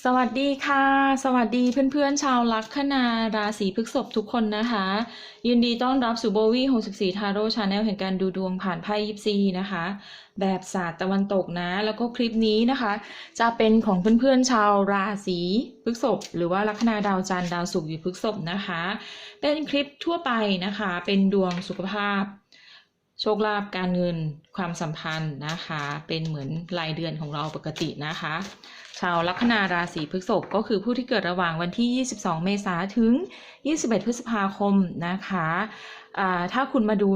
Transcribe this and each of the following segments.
สวัสดีค่ะ สวัสดีเพื่อนๆ ชาวลัคนาราศีพฤษภทุกคนนะคะ ยินดีต้อนรับสู่โบวี่64 ทาโร่ชาแนลแห่งการดูดวงผ่านไพ่ยิปซีนะคะ แบบศาสตร์ตะวันตกนะ แล้วก็คลิปนี้นะคะ จะเป็นของเพื่อนๆ ชาวราศีพฤษภหรือว่าลัคนาดาวจันทร์ดาวศุกร์อยู่พฤษภนะคะ เป็นคลิปทั่วไปนะคะ เป็นดวงสุขภาพ โชคลาภการเงินความสัมพันธ์นะคะ เป็นเหมือนรายเดือนของเราปกตินะคะ ชาวลัคนาราศีพฤษภก็คือผู้ที่เกิดระหว่างวันที่ 22 เมษายนถึง 21 พฤษภาคมนะคะอ่าถ้าคุณมาดู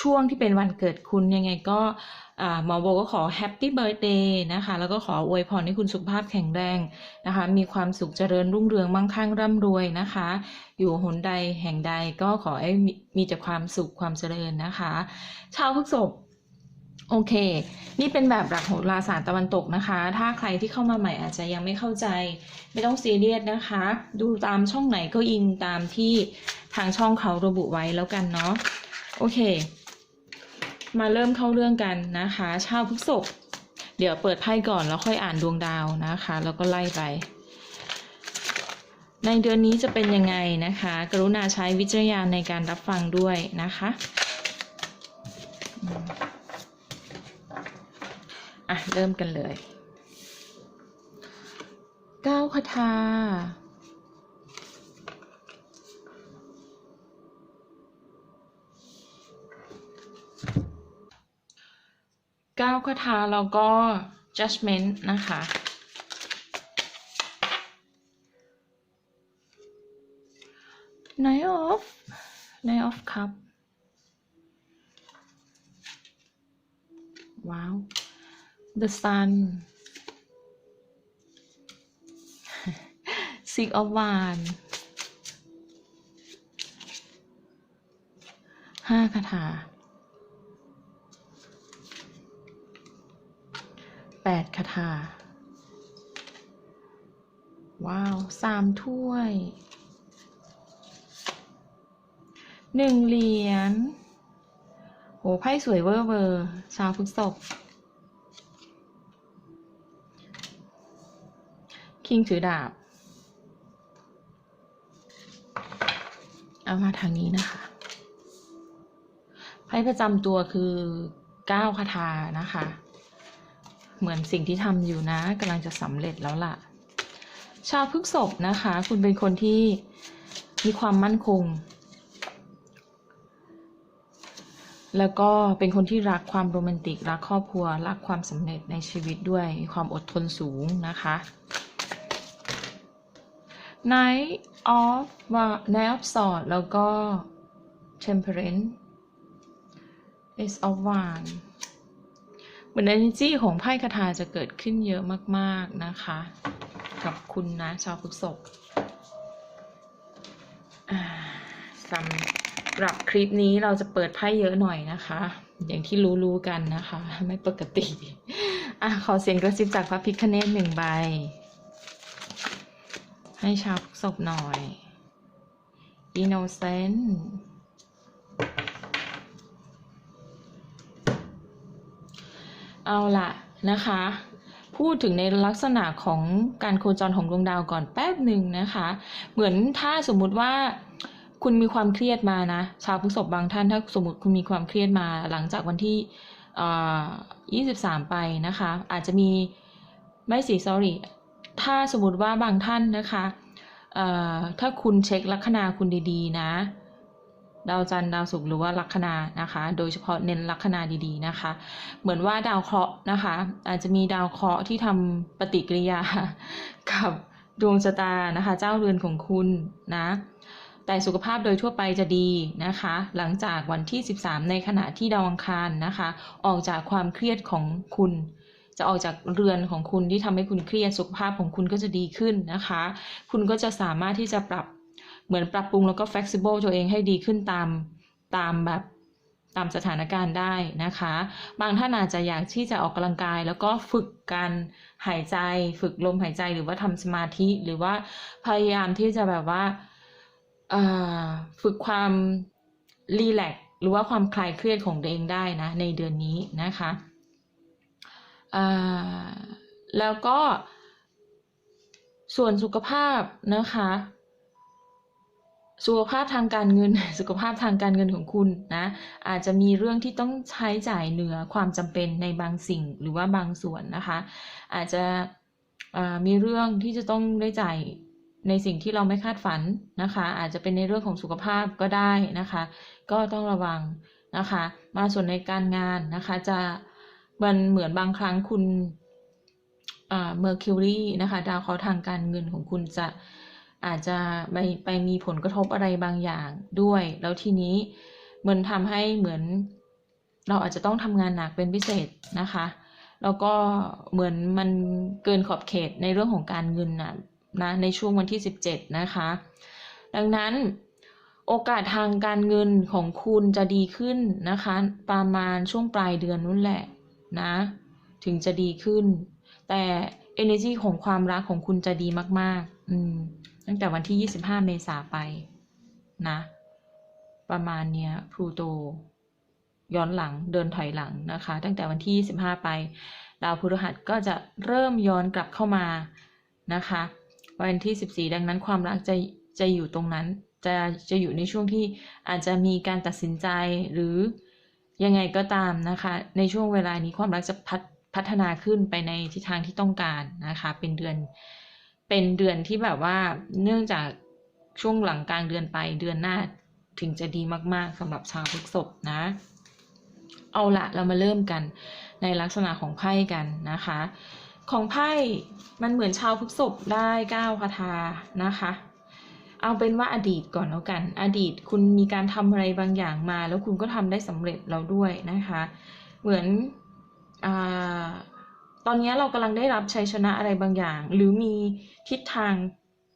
ช่วงที่เป็นวันเกิดคุณยังไงก็หมอโบก็ขอแฮปปี้เบิร์ a เดย์นะคะ แล้วก็ขออวยพรให้คุณสุขภาพแข็งแรงนะคะ มีความสุขเจริญรุ่งเรืองมั่งคั่งร่ำรวยนะคะ อยู่หนใดแห่งใดก็ขอให้มีมีแต่ความสุขความเจริญนะคะ ชาวพฤษภ โอเค นี่เป็นแบบหลักโหราศาสตร์ตะวันตกนะคะ ถ้าใครที่เข้ามาใหม่อาจจะยังไม่เข้าใจ ไม่ต้องซีเรียสนะคะ ดูตามช่องไหนก็อิงตามที่ทางช่องเขาระบุไว้แล้วกันเนาะ โอเค มาเริ่มเข้าเรื่องกันนะคะ ชาวพฤษภเดี๋ยวเปิดไพ่ก่อนแล้วค่อยอ่านดวงดาวนะคะ แล้วก็ไล่ไป ในเดือนนี้จะเป็นยังไงนะคะ กรุณาใช้วิจารณญาณในการรับฟังด้วยนะคะ อะ เริ่มกันเลยเก้าคาถาเก้าคาถาแล้วก็ judgment นะคะ Nine of Nine of Cup ว้าว The Sun Six of Wands ห้าคาถาแปดคาถา ว้าวสามถ้วยหนึ่งเหรียญโหไพ่สวยเวอร์เวอร์ชาวพฤษภ คิงถือดาบ เอามาทางนี้นะคะไพ่ประจำตัวคือเก้าคาถานะคะ เหมือนสิ่งที่ทำอยู่นะกำลังจะสำเร็จแล้วล่ะ ชาวพฤษภนะคะ คุณเป็นคนที่มีความมั่นคง แล้วก็เป็นคนที่รักความโรแมนติก รักครอบครัว รักความสำเร็จในชีวิตด้วย มีความอดทนสูงนะคะ Knight of Knight of Swords แล้วก็ Temperance Ace of Wands เหมือน energy ของไพ่คาถาจะเกิดขึ้นเยอะมาก ๆ นะคะ กับคุณนะ ชาวพฤษภอ่าสำหรับคลิปนี้เราจะเปิดไพ่เยอะหน่อยนะคะ อย่างที่รู้ ๆ กันนะคะ ไม่ปกติ อะ ขอเสียงกระซิบจากพระพิคเนตหนึ่งใบ ให้ชาวพฤษภหน่อย Innocent เอาล่ะนะคะ พูดถึงในลักษณะของการโคจรของดวงดาวก่อนแป๊บหนึ่งนะคะ เหมือนถ้าสมมุติว่าคุณมีความเครียดมานะ ชาวพฤษภบางท่านถ้าสมมติคุณมีความเครียดมาหลังจากวันที่ 23 ไปนะคะ อาจจะมีไม่สิ sorry ถ้าสมมติว่าบางท่านนะคะถ้าคุณเช็คลัคนาคุณดีๆ นะ ดาวจันทร์ดาวศุกร์หรือว่าลัคนานะคะ โดยเฉพาะเน้นลัคนาดีๆนะคะ เหมือนว่าดาวเคราะห์นะคะ อาจจะมีดาวเคราะห์ที่ทำปฏิกิริยากับดวงชะตานะคะ เจ้าเรือนของคุณนะแต่สุขภาพโดยทั่วไปจะดีนะคะ หลังจากวันที่ 13 ในขณะที่ดาวอังคารนะคะ ออกจากความเครียดของคุณ จะออกจากเรือนของคุณที่ทำให้คุณเครียดสุขภาพของคุณก็จะดีขึ้นนะคะ คุณก็จะสามารถที่จะปรับเหมือนปรับปรุงแล้วก็ flexible ตัวเองให้ดีขึ้นตามตามแบบตามสถานการณ์ได้นะคะ บางท่านอาจจะอยากที่จะออกกำลังกาย แล้วก็ฝึกการหายใจ ฝึกลมหายใจหรือว่าทำสมาธิหรือว่าพยายามที่จะแบบว่าฝึกความรีแลกหรือว่าความคลายเครียดของตัวเองได้นะในเดือนนี้นะคะ แล้วก็ส่วนสุขภาพนะคะ สุขภาพทางการเงิน สุขภาพทางการเงินของคุณนะ อาจจะมีเรื่องที่ต้องใช้จ่ายเหนือความจำเป็นในบางสิ่งหรือว่าบางส่วนนะคะ อาจจะมีเรื่องที่จะต้องได้จ่ายในสิ่งที่เราไม่คาดฝันนะคะ อาจจะเป็นในเรื่องของสุขภาพก็ได้นะคะ ก็ต้องระวังนะคะ มาส่วนในการงานนะคะจะ มันเหมือนบางครั้งคุณเมอร์คิวรีนะคะดาวเคราะห์ทางการเงินของคุณจะอาจจะไปไปมีผลกระทบอะไรบางอย่างด้วย แล้วทีนี้มันทำให้เหมือน เราอาจจะต้องทำงานหนักเป็นพิเศษนะคะ แล้วก็เหมือนมันเกินขอบเขตในเรื่องของการเงินนะนะในช่วงวันที่ 17 นะคะ ดังนั้นโอกาสทางการเงินของคุณจะดีขึ้นนะคะ ประมาณช่วงปลายเดือนนู้นแหละ นะ ถึงจะดีขึ้น แต่ energy ของความรักของคุณจะดีมาก ๆ อืม ตั้งแต่วันที่ 25 เมษาไป นะ ประมาณเนี้ยพลูโต ย้อนหลังเดินถอยหลังนะคะ ตั้งแต่วันที่ 25 ไปดาวพฤหัสก็จะเริ่มย้อนกลับเข้ามานะคะ วันที่ 14 ดังนั้นความรักจะจะอยู่ตรงนั้น จะจะอยู่ในช่วงที่อาจจะมีการตัดสินใจหรือ ยังไงก็ตามนะคะ ในช่วงเวลานี้ความรักจะพัฒพัฒนาขึ้นไปในทิศทางที่ต้องการนะคะ เป็นเดือน เป็นเดือนที่แบบว่าเนื่องจากช่วงหลังกลางเดือนไปเดือนหน้าถึงจะดีมากๆสำหรับชาวพฤษภนะ เอาละเรามาเริ่มกันในลักษณะของไพ่กันนะคะ ของไพ่มันเหมือนชาวพฤษภได้เก้าคาถานะคะ เอาเป็นว่าอดีตก่อนแล้วกัน อดีตคุณมีการทำอะไรบางอย่างมา แล้วคุณก็ทำได้สำเร็จแล้วด้วยนะคะ เหมือนอตอนนี้เรากำลังได้รับชัยชนะอะไรบางอย่าง หรือมีทิศทาง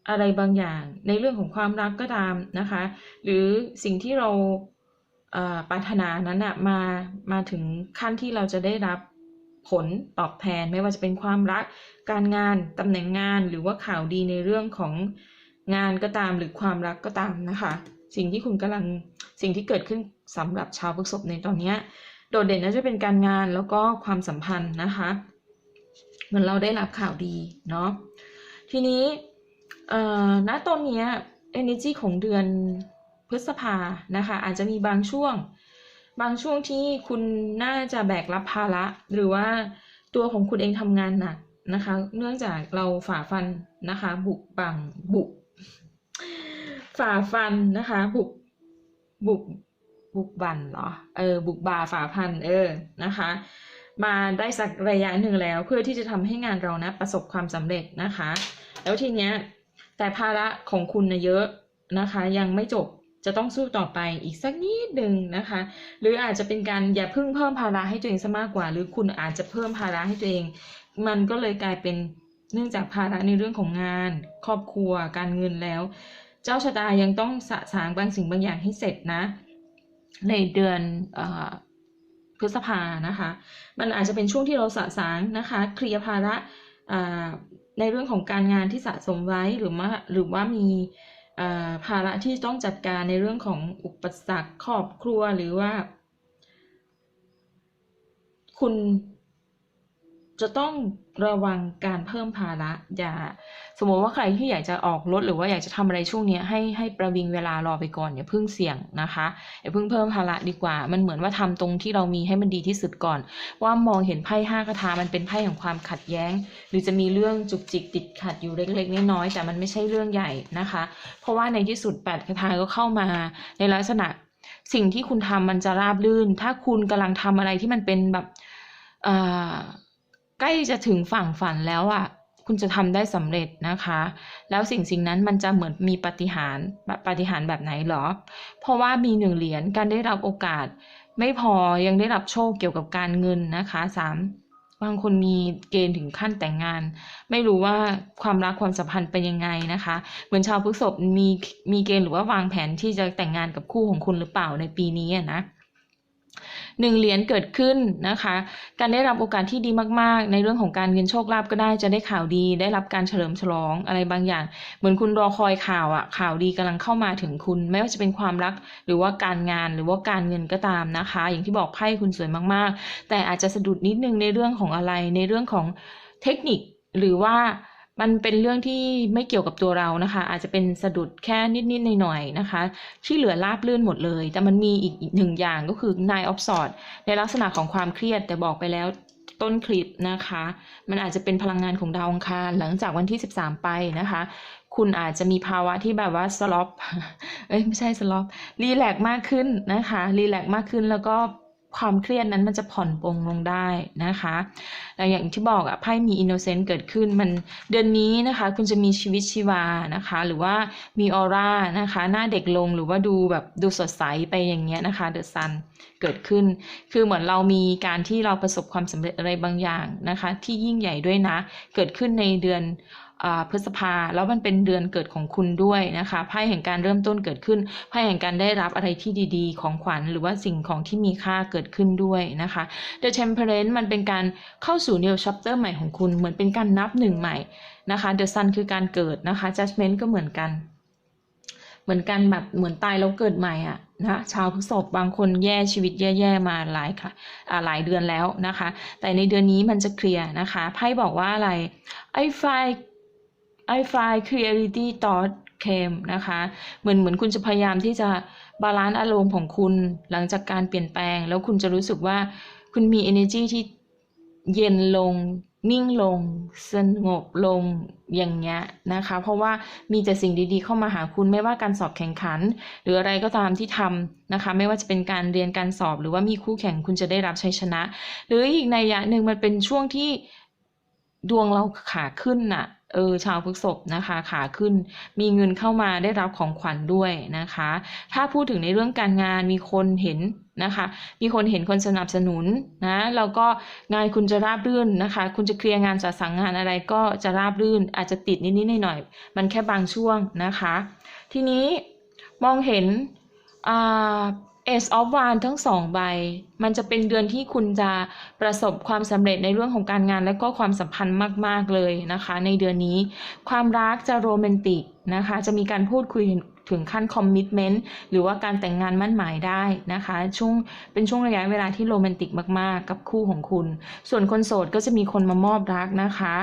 อะไรบางอย่าง ในเรื่องของความรักก็ตามนะคะ หรือสิ่งที่เราปรารถนานั้นอะมามาถึงขั้นที่เราจะได้รับผลตอบแทนไม่ว่าจะเป็นความรักการงานตำแหน่งงานหรือว่าข่าวดีในเรื่องของ งานก็ตามหรือความรักก็ตามนะคะ สิ่งที่คุณกำลังสิ่งที่เกิดขึ้นสำหรับชาวพฤษภในตอนนี้โดดเด่นน่าจะเป็นการงานแล้วก็ความสัมพันธ์นะคะเหมือนเราได้รับข่าวดีเนาะทีนี้ณตอนนี้ energy ของเดือนพฤษภานะคะอาจจะมีบางช่วง บางช่วงที่คุณน่าจะแบกรับภาระ หรือว่าตัวของคุณเองทำงานหนักนะคะ เนื่องจากเราฝ่าฟันนะคะ บุกบังบุก ฝ่าฟันนะคะ บุกบุกบุกบันเหรอเออบุกบาฝ่าพันเออนะคะ มาได้สักระยะหนึ่งแล้ว เพื่อที่จะทำให้งานเรานะประสบความสำเร็จนะคะ แล้วทีเนี้ยแต่ภาระของคุณนะเยอะนะคะ ยังไม่จบจะต้องสู้ต่อไปอีกสักนิดหนึ่งนะคะ หรืออาจจะเป็นการอย่าเพิ่งเพิ่มภาระให้ตัวเองซะมากกว่า หรือคุณอาจจะเพิ่มภาระให้ตัวเอง มันก็เลยกลายเป็นเนื่องจากภาระในเรื่องของงาน ครอบครัวการเงินแล้ว เจ้าชะตายังต้องสะสางบางสิ่งบางอย่างให้เสร็จนะ ในเดือนพฤษภานะคะ มันอาจจะเป็นช่วงที่เราสะสางนะคะ เคลียร์ภาระในเรื่องของการงานที่สะสมไว้หรือว่าหรือว่ามีภาระที่ต้องจัดการในเรื่องของอุปสรรคครอบครัวหรือว่า คุณ จะต้องระวังการเพิ่มภาระอย่า สมมติว่าใครที่อยากจะออกรถหรือว่าอยากจะทำอะไรช่วงนี้ให้ให้ประวิงเวลารอไปก่อนอย่าเพิ่งเสี่ยงนะคะอย่าเพิ่งเพิ่มภาระดีกว่า มันเหมือนว่าทำตรงที่เรามีให้มันดีที่สุดก่อน ว่ามองเห็นไพ่ห้ากระทามันเป็นไพ่ของความขัดแย้ง หรือจะมีเรื่องจุกจิกติดขัดอยู่เล็กๆน้อยๆแต่มันไม่ใช่เรื่องใหญ่นะคะ เพราะว่าในที่สุดแปดกระทาก็เข้ามาในลักษณะสิ่งที่คุณทำมันจะราบลื่น ถ้าคุณกำลังทำอะไรที่มันเป็นแบบอ่า ใกล้จะถึงฝั่งฝันแล้วอะ่ะ คุณจะทำได้สำเร็จนะคะ แล้วสิ่งสิ่งนั้นมันจะเหมือนมีปฏิหารแบบปฏิหารแบบไหนหรอ เพราะว่ามีหนึ่งเหรียญการได้รับโอกาส ไม่พอยังได้รับโชคเกี่ยวกับการเงินนะคะสามบางคนมีเกณฑ์ถึงขั้นแต่งงาน ไม่รู้ว่าความรักความสัมพันธ์เป็นยังไงนะคะ เหมือนชาวพฤษภมีมีเกณฑ์หรือว่าวางแผนที่จะแต่งงานกับคู่ของคุณหรือเปล่าในปีนี้นะ หนึ่งเหรียญเกิดขึ้นนะคะ การได้รับโอกาสที่ดีมากๆ ในเรื่องของการเงินโชคลาภก็ได้จะได้ข่าวดี ได้รับการเฉลิมฉลองอะไรบางอย่าง เหมือนคุณรอคอยข่าวอะข่าวดีกำลังเข้ามาถึงคุณ ไม่ว่าจะเป็นความรักหรือว่าการงานหรือว่าการเงินก็ตามนะคะ อย่างที่บอกไพ่คุณสวยมากๆ แต่อาจจะสะดุดนิดนึงในเรื่องของอะไรในเรื่องของเทคนิคหรือว่า มันเป็นเรื่องที่ไม่เกี่ยวกับตัวเรานะคะ อาจจะเป็นสะดุดแค่นิดๆหน่อยๆนะคะ ที่เหลือราบลื่นหมดเลย แต่มันมีอีกหนึ่งอย่างก็คือ nine of swords ในลักษณะของความเครียดแต่บอกไปแล้วต้นคลิปนะคะ มันอาจจะเป็นพลังงานของดาวองคารหลังจากวันที่ 13 ไปนะคะ คุณอาจจะมีภาวะที่แบบว่าสล็อปเอ้ยไม่ใช่สล็อปรีแลกมากขึ้นนะคะรีแลกมากขึ้นแล้วก็ ความเครียดนั้นมันจะผ่อนปลงลงได้นะคะแล้วอย่างที่บอกอะไพ่มีอินโนเซนต์เกิดขึ้นมันเดือนนี้นะคะ คุณจะมีชีวิตชีวานะคะ หรือว่ามีออร่านะคะ หน้าเด็กลงหรือว่าดูแบบดูสดใสไปอย่างเงี้ยนะคะเดอะซันเกิดขึ้น คือเหมือนเรามีการที่เราประสบความสำเร็จอะไรบางอย่างนะคะ ที่ยิ่งใหญ่ด้วยนะ เกิดขึ้นในเดือน พฤษภา แล้วมันเป็นเดือนเกิดของคุณด้วยนะคะไพ่แห่งการเริ่มต้นเกิดขึ้นไพ่แห่งการได้รับอะไรที่ดีๆ ของขวัญหรือว่าสิ่งของที่มีค่าเกิดขึ้นด้วยนะคะ The Temperance มันเป็นการเข้าสู่ new chapter ใหม่ของคุณเหมือนเป็นการนับหนึ่งใหม่นะคะ The Sun คือการเกิดนะคะ Judgment ก็เหมือนกัน เหมือนกันแบบเหมือนตายแล้วเกิดใหม่อะนะชาวพฤษภบางคนแย่ชีวิตแย่ๆมาหลายค่ะหลายเดือนแล้วนะคะ แต่ในเดือนนี้มันจะเคลียร์นะคะไพ่บอกว่าอะไร I find I find clarity t o t came นะคะ เหมือนเหมือนคุณจะพยายามที่จะบาลานซ์อารมณ์ของคุณหลังจากการเปลี่ยนแปลง แล้วคุณจะรู้สึกว่าคุณมี energy ที่เย็นลง นิ่งลง สงบลงอย่างเงี้ยนะคะ เพราะว่ามีแต่สิ่งดีๆ เข้ามาหาคุณไม่ว่าการสอบแข่งขัน หรืออะไรก็ตามที่ทำนะคะ ไม่ว่าจะเป็นการเรียนการสอบหรือว่ามีคู่แข่งคุณจะได้รับชัยชนะ หรืออีกในยยะหนึ่งมันเป็นช่วงที่ดวงเราขาขึ้นน่ะ เออชาวพฤษภนะคะขาขึ้น มีเงินเข้ามาได้รับของขวัญด้วยนะคะ ถ้าพูดถึงในเรื่องการงานมีคนเห็นนะคะ มีคนเห็นคนสนับสนุนนะแล้วก็งานคุณจะราบรื่นนะคะ คุณจะเคลียร์งานจัดสั่งงานอะไรก็จะราบรื่น อาจจะติดนิดๆหน่อยๆมันแค่บางช่วงนะคะ ทีนี้มองเห็นอ่า Ace of Wands ทั้งสองใบ มันจะเป็นเดือนที่คุณจะประสบความสำเร็จในเรื่องของการงานและก็ความสัมพันธ์มาก ๆ เลยนะคะ ในเดือนนี้ ความรักจะโรแมนติกนะคะ จะมีการพูดคุยถึงขั้นคอมมิชเมนต์หรือว่าการแต่งงานมั่นหมายได้นะคะ ช่วงเป็นช่วงระยะเวลาที่โรแมนติกมาก ๆ กับคู่ของคุณ ส่วนคนโสดก็จะมีคนมามอบรักนะคะ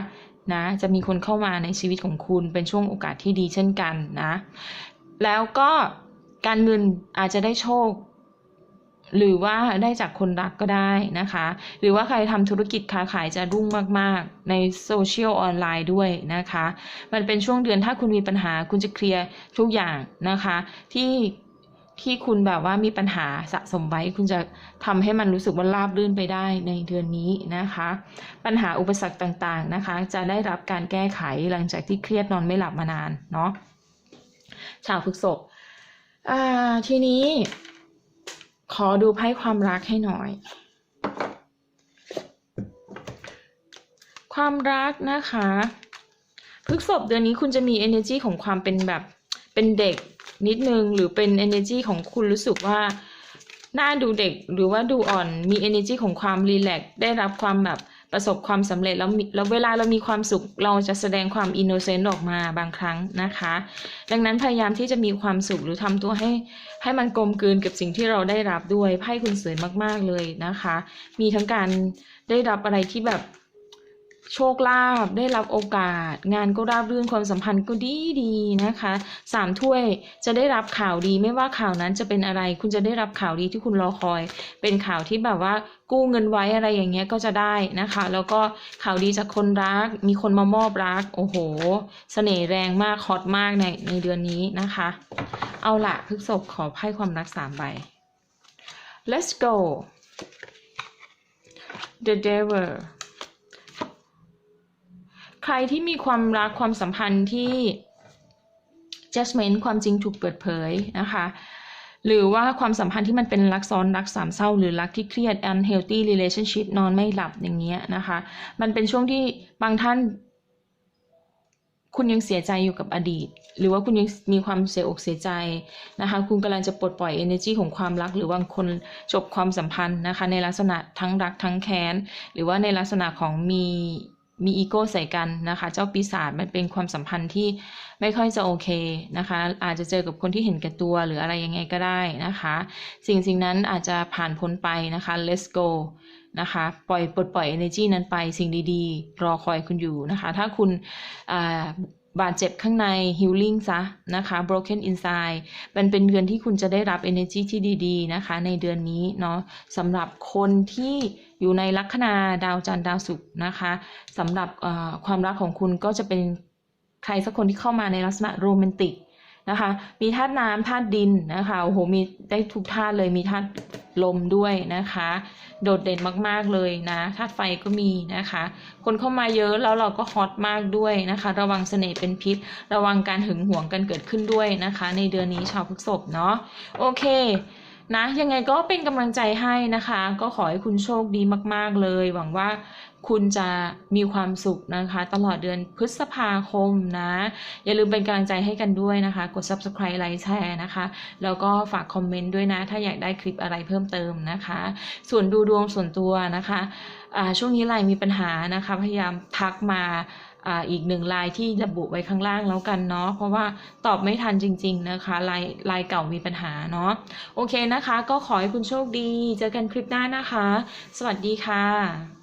นะจะมีคนเข้ามาในชีวิตของคุณเป็นช่วงโอกาสที่ดีเช่นกันนะ แล้วก็การเงินอาจจะได้โชค หรือว่าได้จากคนรักก็ได้นะคะ หรือว่าใครทำธุรกิจค้าขายจะรุ่งมาก ๆ ในโซเชียลออนไลน์ด้วยนะคะ มันเป็นช่วงเดือนถ้าคุณมีปัญหาคุณจะเคลียร์ทุกอย่างนะคะ ที่ที่คุณแบบว่ามีปัญหาสะสมไว้คุณจะทำให้มันรู้สึกว่าราบรื่นไปได้ในเดือนนี้นะคะ ปัญหาอุปสรรคต่างๆนะคะ จะได้รับการแก้ไขหลังจากที่เครียดนอนไม่หลับมานานเนาะชาวพฤษภทีนี้ ขอดูไพ่ความรักให้หน่อย ความรักนะคะพฤษบเดือนนี้คุณจะมี energy ของความเป็นแบบเป็นเด็กนิดนึง หรือเป็น energy ของคุณรู้สึกว่าหน้าดูเด็กหรือว่าดูอ่อนมี energy ของความรีแลกได้รับความแบบ ประสบความสำเร็จแล้วมีแล้วเวลาเรามีความสุขเราจะแสดงความอินโนเซนต์ออกมาบางครั้งนะคะ ดังนั้นพยายามที่จะมีความสุขหรือทำตัวให้ให้มันกลมกลืนกับสิ่งที่เราได้รับด้วยไพ่คุณเสริมมาก ๆเลยนะคะ มีทั้งการได้รับอะไรที่แบบ โชคลาภได้รับโอกาส งานก็ราบรื่นความสัมพันธ์ก็ดีดีนะคะสามถ้วยจะได้รับข่าวดีไม่ว่าข่าวนั้นจะเป็นอะไร คุณจะได้รับข่าวดีที่คุณรอคอย เป็นข่าวที่แบบว่ากู้เงินไว้อะไรอย่างเงี้ยก็จะได้นะคะ แล้วก็ข่าวดีจากคนรัก มีคนมามอบรัก โอ้โหเสน่ห์แรงมากฮอตมากในในเดือนนี้นะคะ เอาละพฤกษบขอไพ่ความรักสามใบ let's go the devil ใครที่มีความรักความสัมพันธ์ที่ judgment ความจริงถูกเปิดเผยนะคะ หรือว่าความสัมพันธ์ที่มันเป็นรักซ้อนรักสามเศร้า หรือรักที่เครียด unhealthy relationship นอนไม่หลับอย่างเงี้ยนะคะ มันเป็นช่วงที่บางท่าน คุณยังเสียใจอยู่กับอดีต หรือว่าคุณยังมีความเสียอกเสียใจนะคะ คุณกำลังจะปลดปล่อย energy ของความรัก หรือบางคนจบความสัมพันธ์นะคะ ในลักษณะทั้งรักทั้งแค้น หรือว่าในลักษณะของมี มีอีโก้ใส่กันนะคะ เจ้าปีศาจมันเป็นความสัมพันธ์ที่ไม่ค่อยจะโอเคนะคะ อาจจะเจอกับคนที่เห็นแก่ตัวหรืออะไรยังไงก็ได้นะคะ สิ่งสิ่งนั้นอาจจะผ่านพ้นไปนะคะ let's go นะคะปล่อยปลดปล่อย energy นั้นไปสิ่งดีๆ รอคอยคุณอยู่นะคะ ถ้าคุณ บาดเจ็บข้างใน healing ซะนะคะ broken inside มันเป็นเดือนที่คุณจะได้รับ energy ที่ดีๆ นะคะ ในเดือนนี้เนาะสำหรับคนที่อยู่ในลัคนาดาวจันทร์ดาวศุกร์นะคะสำหรับความรักของคุณก็จะเป็นใครสักคนที่เข้ามาในลักษณะโรแมนติกนะคะ มีธาตุน้ำธาตุดินนะคะ โอ้โห มีได้ทุกธาตุเลย มีธาตุ ลมด้วยนะคะ โดดเด่นมากๆเลยนะธาตุไฟก็มีนะคะ คนเข้ามาเยอะแล้วเราก็ฮอตมากด้วยนะคะ ระวังเสน่ห์เป็นพิษ ระวังการหึงหวงกันเกิดขึ้นด้วยนะคะ ในเดือนนี้ชาวพฤษภเนาะโอเคนะยังไงก็เป็นกำลังใจให้นะคะ ก็ขอให้คุณโชคดีมาก ๆ เลย หวังว่า คุณจะมีความสุขนะคะ ตลอดเดือนพฤษภาคมนะ อย่าลืมเป็นกำลังใจให้กันด้วยนะคะ กด subscribe ไลค์แชร์นะคะ แล้วก็ฝากคอมเมนต์ด้วยนะ ถ้าอยากได้คลิปอะไรเพิ่มเติมนะคะ ส่วนดูดวงส่วนตัวนะคะช่วงนี้ไลน์มีปัญหานะคะ พยายามทักมาอ,อีกหนึ่งลน์ที่ระบุไว้ข้างล่างแล้วกันเนาะเพราะว่าตอบไม่ทันจริง ๆนะคะลน์ไลน์เก่ามีปัญหาเนาะโอเคนะคะ ก็ขอให้คุณโชคดี เจอกันคลิปหน้านะคะ สวัสดีค่ะ